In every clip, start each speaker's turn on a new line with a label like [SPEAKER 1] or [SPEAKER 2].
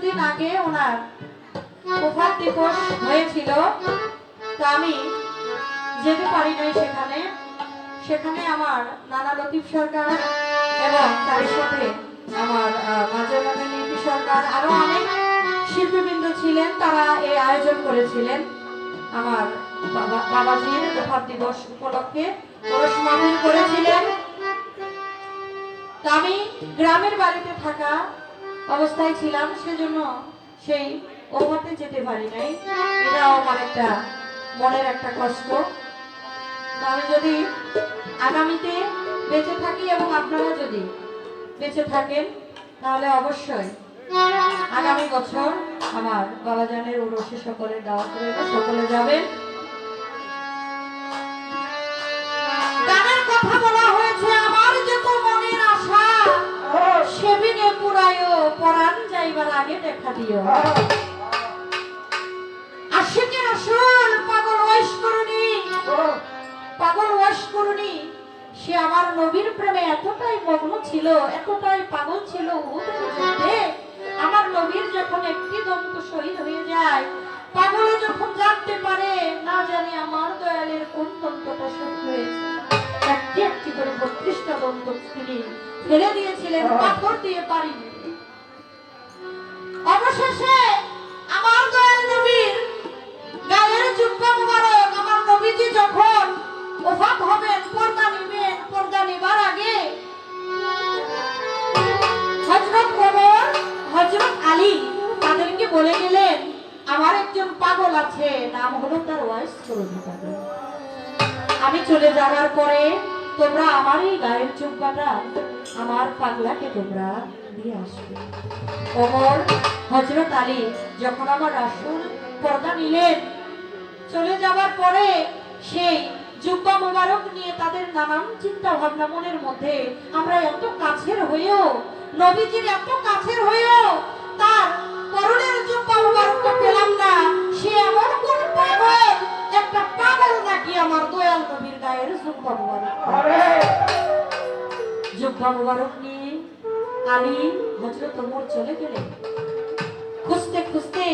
[SPEAKER 1] কিছুদিন আগে ওনার ওফার দিবস হয়েছিল, তো আমি যেতে পারি নাই সেখানে। সেখানে আমার নানা লতিফ সরকার এবং তার সাথে আমার মাঝে মাঝে সরকার, আরও অনেক শিল্পীবৃন্দ ছিলেন, তারা এই আয়োজন করেছিলেন। আমার বাবা, বাবাজির ওফার দিবস উপলক্ষে পরশ মাহফিল করেছিলেন। আমি গ্রামের বাড়িতে থাকা অবস্থায় ছিলাম, সেজন্য সেই ওভাতে যেতে পারি নাই। এটাও আমার একটা মনের একটা কষ্ট। আমি যদি আগামীতে বেঁচে থাকি এবং আপনারা যদি বেঁচে থাকেন, তাহলে অবশ্যই আগামী বছর আমার বাবাজানের উরসে সকলে দাওয়া করে সকলে যাবেন। আগে দেখা দিও। আশিকের আসল পাগল ওয়াইশ করুনি। পাগল ওয়াইশ করুনি। সে আমার নবীর প্রেমে এতটাই মগ্ন ছিল এতটাই পাগল ছিল আমার নবীর যখন একটি দন্ত শহীদ হয়ে যায় পাগলে যখন জানতে পারে না জানি আমার দয়ালের কোন দন্তটা শহীদ হয়েছে। একটি একটি করে বত্রিশটা দন্ত তিনি ফেলে দিয়েছিলেন পাথর দিয়ে পারিনি অবশেষে আমার দয়াল নবীর গায়ের জুব্বা মুবারক আমার নবীজি যখন ওফাত হবেন, পর্দা নিবেন, পর্দা নেবার আগে হযরত ওমর, হযরত আলী তাদেরকে বলে গেলেন, আমার একজন পাগল আছে, নাম হলো তার ওয়াইস করুন পাগল আমি চলে যাওয়ার পরে তোমরা আমার এই গায়ের জুব্বাটা আমার পাগলাকে তোমরা দিয়ে আসবে। ওমর হযরত আলী যখন আমার রাসূল পর্দা নিলেন চলে যাওয়ার পরে সেই জুব্বা মোবারক নিয়ে তাদের নানান চিন্তা ভাবনা মনের মধ্যে আমরা এত কাছের হয়েও নবীজির এত কাছের হয়েও তার পরনের জুব্বা মোবারকটা পেলাম না। সে এমন কোন পাগল একটা পাগল নাকি আমার দয়াল নবীর গায়ের জুব্বা মোবারক জুব্বা মোবারক নিয়ে আলী হযরত ওমর চলে গেলেন খুঁজতে খুঁজতে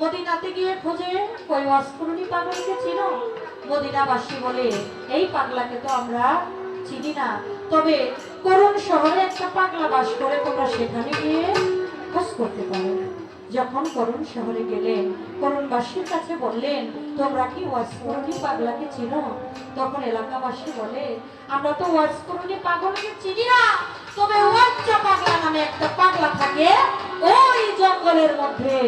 [SPEAKER 1] মদিনাতে গিয়ে খোঁজে কই অস্করণী পাগলকে ছিল মদিনাবাসী বলে, এই পাগলাকে তো আমরা চিনি না। তবে করুণ শহরে একটা পাগলা বাস করে তোমরা সেখানে গিয়ে খোঁজ করতে পারো। যখন করুণ শহরে গেলেন, করুণবাসীর কাছে বললেন, তোমরা কি ওয়াসকরণী পাগলাকে চিনো? তখন এলাকাবাসী বলে, আমরা তো ওয়াসকরণী পাগলকে চিনি না। তবে ওয়াচ্চা পাগলা নামে একটা পাগলা থাকে ওই জঙ্গলের মধ্যে।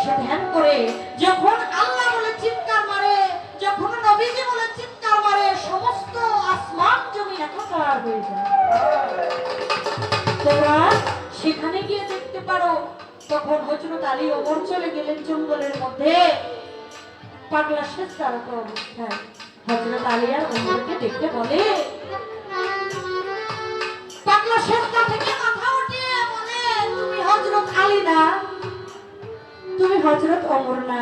[SPEAKER 1] সে ধ্যান করে, যখন আল্লাহ বলে চিৎকার মারে, যখন নবীজি বলে চিৎকার মারে, সমস্ত আসমান জমি একাকার হয়ে যায়। তোমরা সেখানে গিয়ে দেখতে পারো, তখন হজরত আলী ওমর চলে গেলেন জঙ্গলের মধ্যে। পাগলা শেষ তারক অবস্থায়। হজরত আলী আর ওমরকে দেখতে বলে হজরত অমর না,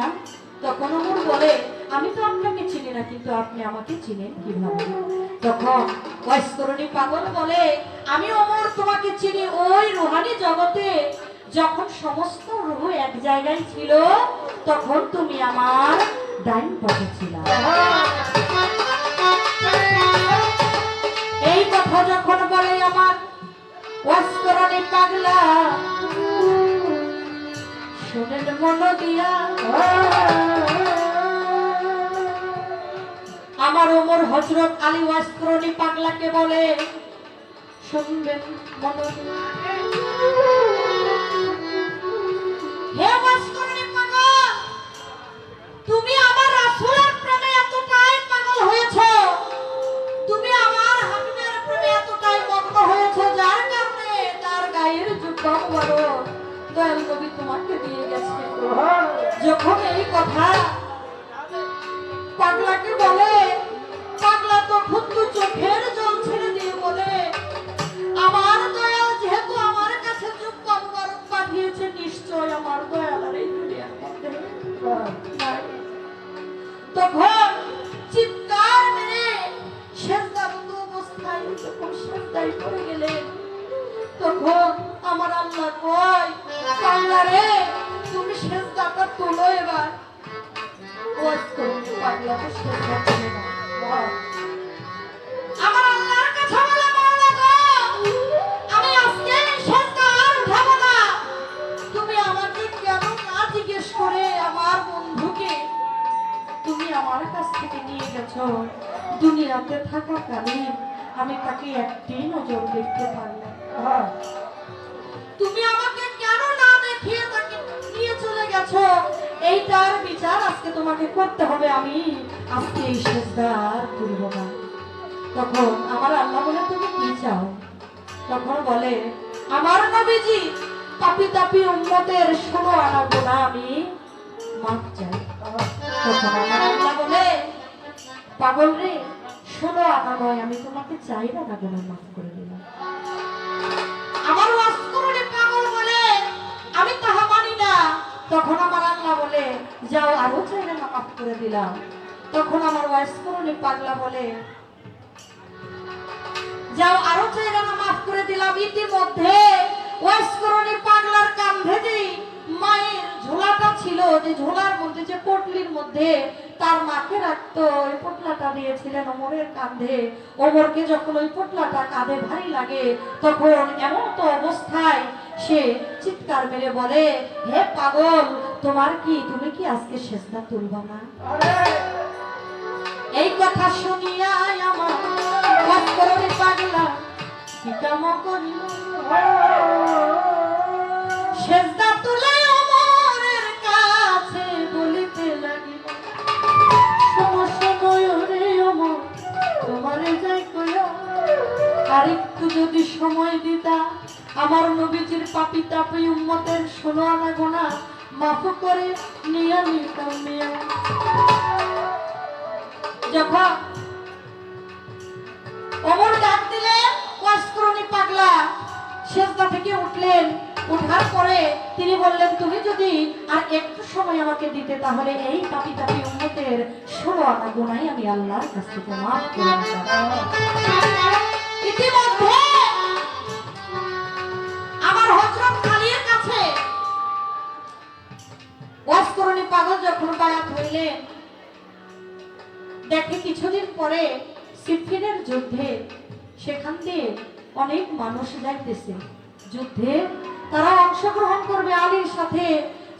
[SPEAKER 1] তখন অমর বলে, আমি তো আপনাকে চিনি না, কিন্তু আপনি আমাকে চিনেন কীভাবে? তখন বয়স্করণী পাগল বলে, আমি অমর, তোমাকে চিনি ওই রুহানি জগতে। যখন সমস্ত রুহ এক জায়গায় ছিল, তখন তুমি আমার ডাইন পথে এই কথা যখন বলে আমার বয়স্করণী পাগলা আমার ওমর হজরত আলী ওয়াস্করণী পাগলাকে বলে। শুনবেন মন থেকে নিয়ে গেছো? দুনিয়াতে থাকাকালীন আমি তাকে একটি নজর দেখতে পারলাম তুমি আমাকে কেন না দেখিয়ে তাকে নিয়ে চলে গেছো? এইটার বিচার আজকে তোমাকে করতে হবে, আমি আজকে এই সেজদার তুলব না। তখন আমার আল্লাহ বলে, তুমি কি চাও? তখন বলে, আমার নবীজি পাপি তাপি উম্মতের ষোলো আনা পাগল রে? ষোলো আনা নয়, আমি তোমাকে চাই না গোনা মাফ করে দিলাম আমার ওয়াস্করণে পাগল বলে, আমি তাহা মানি না। তখন আমার আল্লাহ বলে, যাও, আরও চাইলে না মাফ করে দিলাম। তখন আমার ওয়াস্করণে পাগলা বলে, যাও, আরও চাইলে না মাফ করে দিলাম। ইতিমধ্যে ওয়াস্করণে পাগলার কান্ধে যে মায়ের ঝোলাটা ছিল, যে ঝোলার মধ্যে, যে পটলির মধ্যে তার মাকে রাখতো ওই পটলাটা দিয়েছিলেন ওমরের কাঁধে। ওমরকে যখন ওই পটলাটা কাঁধে ভারী লাগে তখন এমন তো অবস্থায় সে চিৎকার মেরে বলে হে পাগল তোমার কি তুমি কি আজকে শেষদা তুলবা না? এই কথা শুনিয়া আমার পাগলা কি কাম করিল? তোমারে যাই কইয়া আর একটু যদি সময় দিতা, আমার নবীজির পাপি তাপি উম্মতের ষোলো আনা গোনা মাফ করে নিয়ে নিতাম যখন অমর ডাক দিলেন পাগলা। সেজদা থেকে উঠলেন। ওঠার পরে তিনি বললেন, তুমি যদি আর একটু সময় আমাকে দিতে, তাহলে এই পাপি তাপি উন্নতের ষোলো আনা আমি আল্লাহর কাছ থেকে মাফ করে যখন দেখে কিছুদিন পরে সিফিনের যুদ্ধে সেখান দিয়ে অনেক মানুষ যাইতেছে। যুদ্ধে তারা অংশগ্রহণ করবে আলীর সাথে।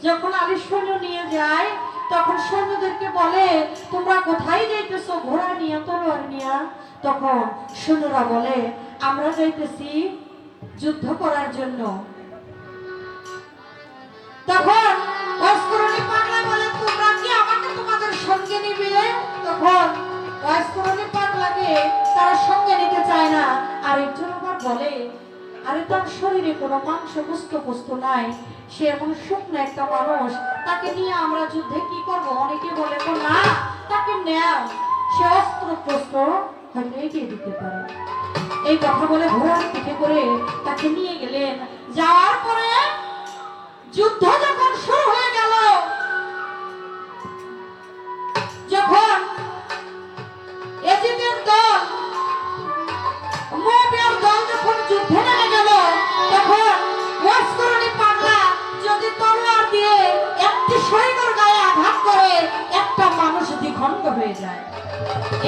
[SPEAKER 1] যখন আলীর সৈন্য নিয়ে যায়, তখন সৈন্যদেরকে বলে, তোমরা কোথায় যাইতেছো? ঘোড়া নিয়ে, তলোয়ার নিয়ে? তখন সৈন্যরা বলে, আমরা যাইতেছি যুদ্ধ করার জন্য। তখন অস্করণী পাগলা বলে, তোমরা কি আমাকে তোমাদের সঙ্গে নিবে? তখন অস্করণী পাগলাকে তারা সঙ্গে নিতে চায় না। আর একজন আবার বলে আরে তার শরীরে কোনো মাংস পুস্ত পুস্ত নাই। সে এমন শুকনো একটা মানুষ, তাকে নিয়ে আমরা যুদ্ধে কি করব? অনেকে বলে তো না, তাকে নেও। সে অস্ত্র প্রস্ত্র হয়তো এগিয়ে দিতে পারে। এই কথা বলে ঘোড়ার পিঠে করে তাকে নিয়ে গেলেন। যাওয়ার পরে যুদ্ধ যখন শুরু হয়ে গেল, যখন এজিদের দল যুদ্ধে গায়ে আঘাত করে, একটা মানুষ দ্বিখণ্ড হয়ে যায়।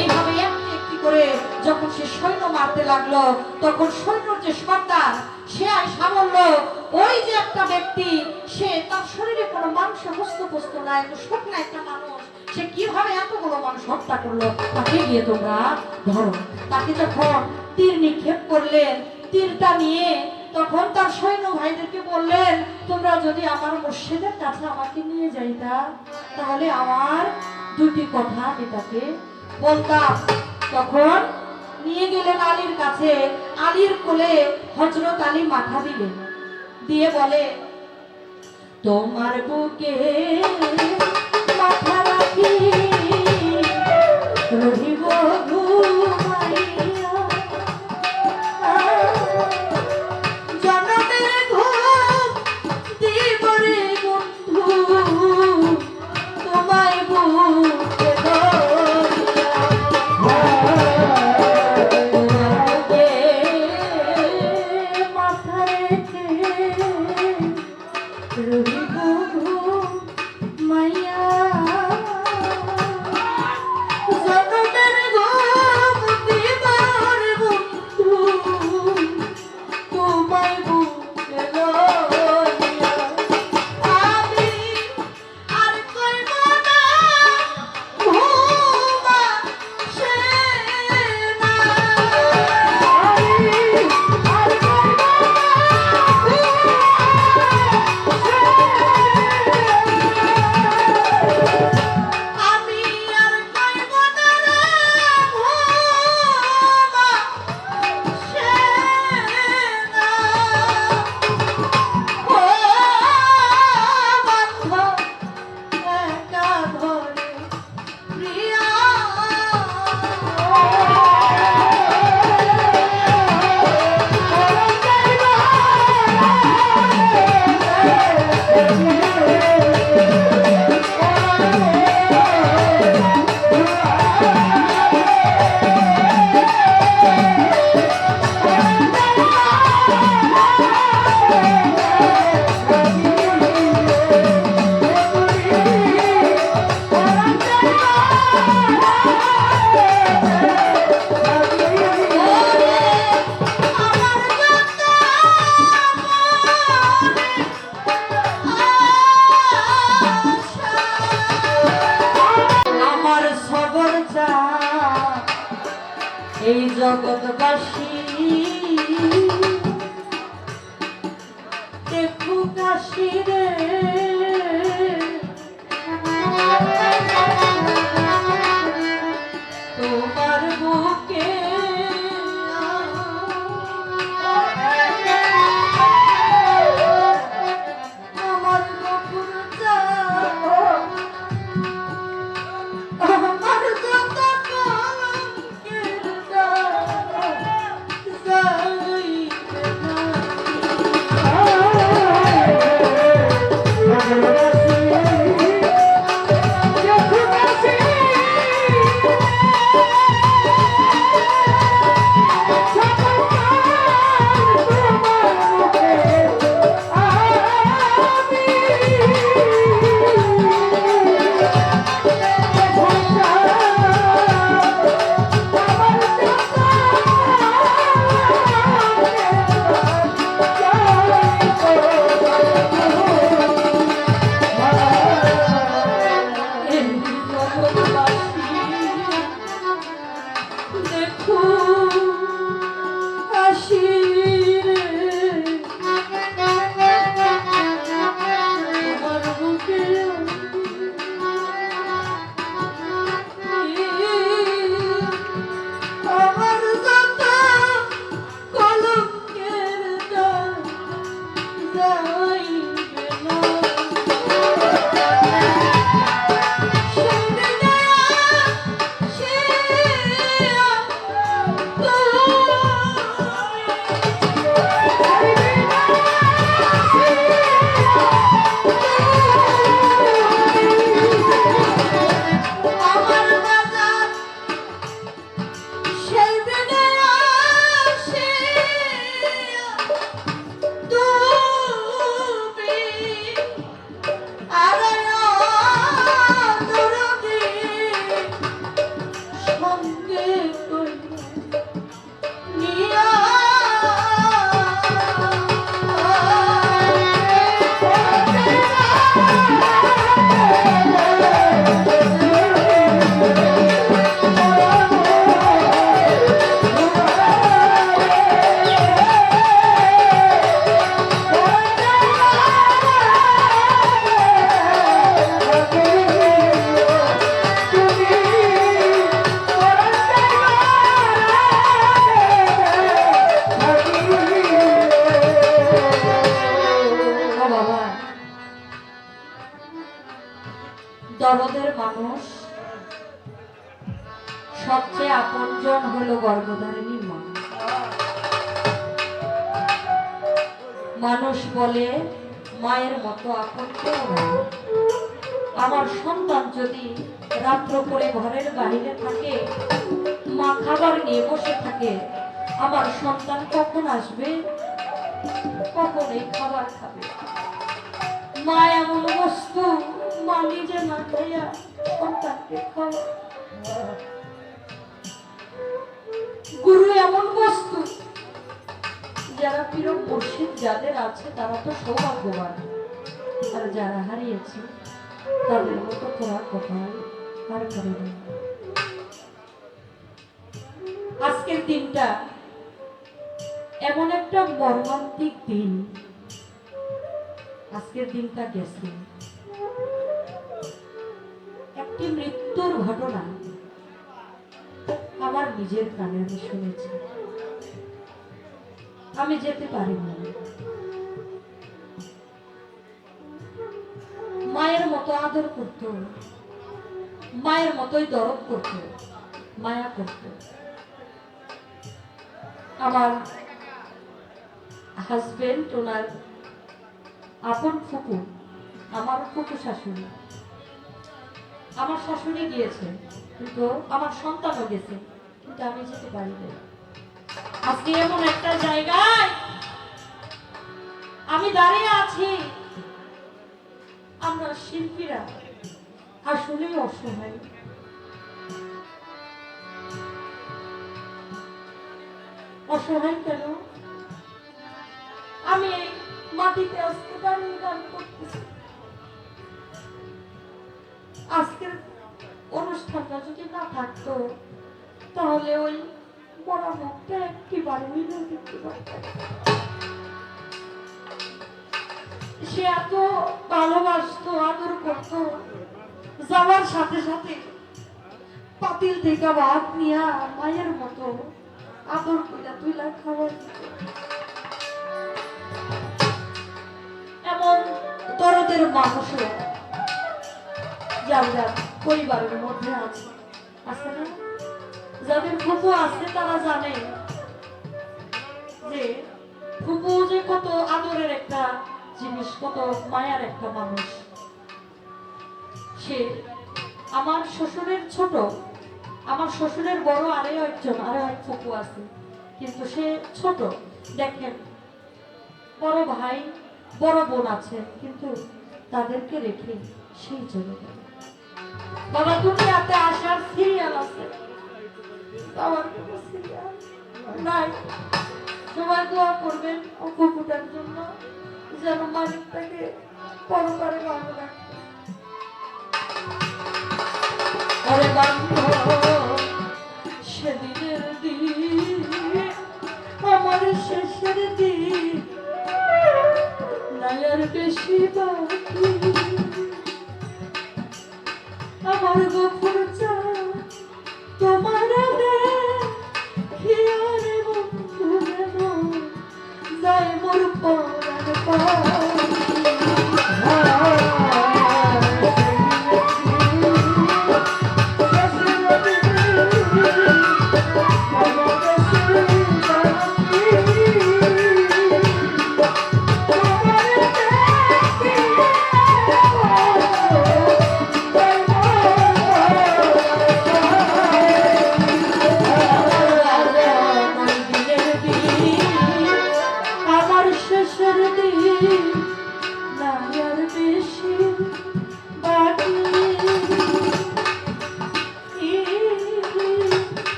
[SPEAKER 1] এইভাবে একটি একটি করে যখন সে সৈন্য মারতে লাগল, তখন সৈন্যর যে সর্দার সে আর সামল্য ওই যে একটা ব্যক্তি, সে তার শরীরে কোনো মাংস বস্তু নাই শুকনা একটা মানুষ। সে কীভাবে এতগুলো মানুষ হত্যা করল, তাকে তোমরা ধরো। তাকে যখন তীর নিক্ষেপ করলেন তীরটা নিয়ে তখন তার সৈন্য ভাইদেরকে বললেন, তোমরা যদি আমার মসজিদের কাছে আমাকে নিয়ে যাইতা, তাহলে আমার দুটি কথা এটাকে বলতাম। তখন নিয়ে গেলেন আলীর কাছে। আলীর কোলে হজরত আলী মাথা দিলেন, দিয়ে বলে, তোমার বুকে মাথা রাখি আপনজন হলো গর্ভধারিণী মা মানুষ বলে, মায়ের মতো আপন আমার সন্তান যদি রাত্র করে ঘরের বাইরে থাকে, মা খাবার নিয়ে বসে থাকে, আমার সন্তান কখন আসবে? কখন এই খাবার খাবে? মা এমন বস্তু মা নিজে না খাইয়া সন্তানকে খাওয়া গুরু এমন বস্তু। যারা প্রিয় মুর্শিদ যাদের আছে, তারা তো সৌভাগ্যবান। আর যারা হারিয়েছে, তাদের মতো তোরা কপাল আর কারও। আজকের দিনটা এমন একটা মর্মান্তিক দিন। আজকের দিনটা গেছে। একটি মৃত্যুর ঘটনা। আমার নিজের কানে আমি শুনেছি আমি যেতে পারি না মায়ের মতো আদর করত। মায়ের মতোই দরদ করত। মায়া করত। আমার হাজবেন্ড ওনার আপন ফুকু আমার ফুকু শাশুড়ি। আমার শাশুড়ি গিয়েছে। কিন্তু আমার সন্তানও গেছে কিন্তু আমি যেতে পারি না আজকে এমন একটা জায়গায় আমি দাঁড়িয়ে আছি, আমরা শিল্পীরা আসলেই অসহায়। অসহায় কেন? আমি মাটিতে আজকে দাঁড়িয়ে গান করতেছি। আজকের অনুষ্ঠানটা যদি না থাকতো, তাহলে ওই মরা মুখটা একেবারে হইলেও দেখতে সে এত ভালোবাসতো, আদর করতো, যাওয়ার সাথে সাথে পাতিল থেকে ভাত নিয়া মায়ের মতো আদর কইরা তুইলা খাবার। এমন দরদের মানুষও যার পরিবারের মধ্যে আছে। আছে না? যাদের ফুপু আছে, তারা জানে যে ফুপু যে কত আদরের একটা জিনিস, কত মায়ার একটা মানুষ। সে আমার শ্বশুরের ছোট, আমার শ্বশুরের বড় আরও একজন, আরও এক ফুপু আছে। কিন্তু সে ছোট। দেখেন, বড় ভাই, বড় বোন আছে কিন্তু তাদেরকে রেখে সেই চলে গেল। বাবা, দুনিয়াতে আসার সিরিয়াল আছে। আমার সবাই দোয়া করবেন ও কুকুরটার জন্য, যেন মালিকটাকে পরপারে ভালো রাখে। সেদিনের দিন, আমার শেষের দিন। নায়ার বেশি বাকি। আমার গোপন চা তোমার মোর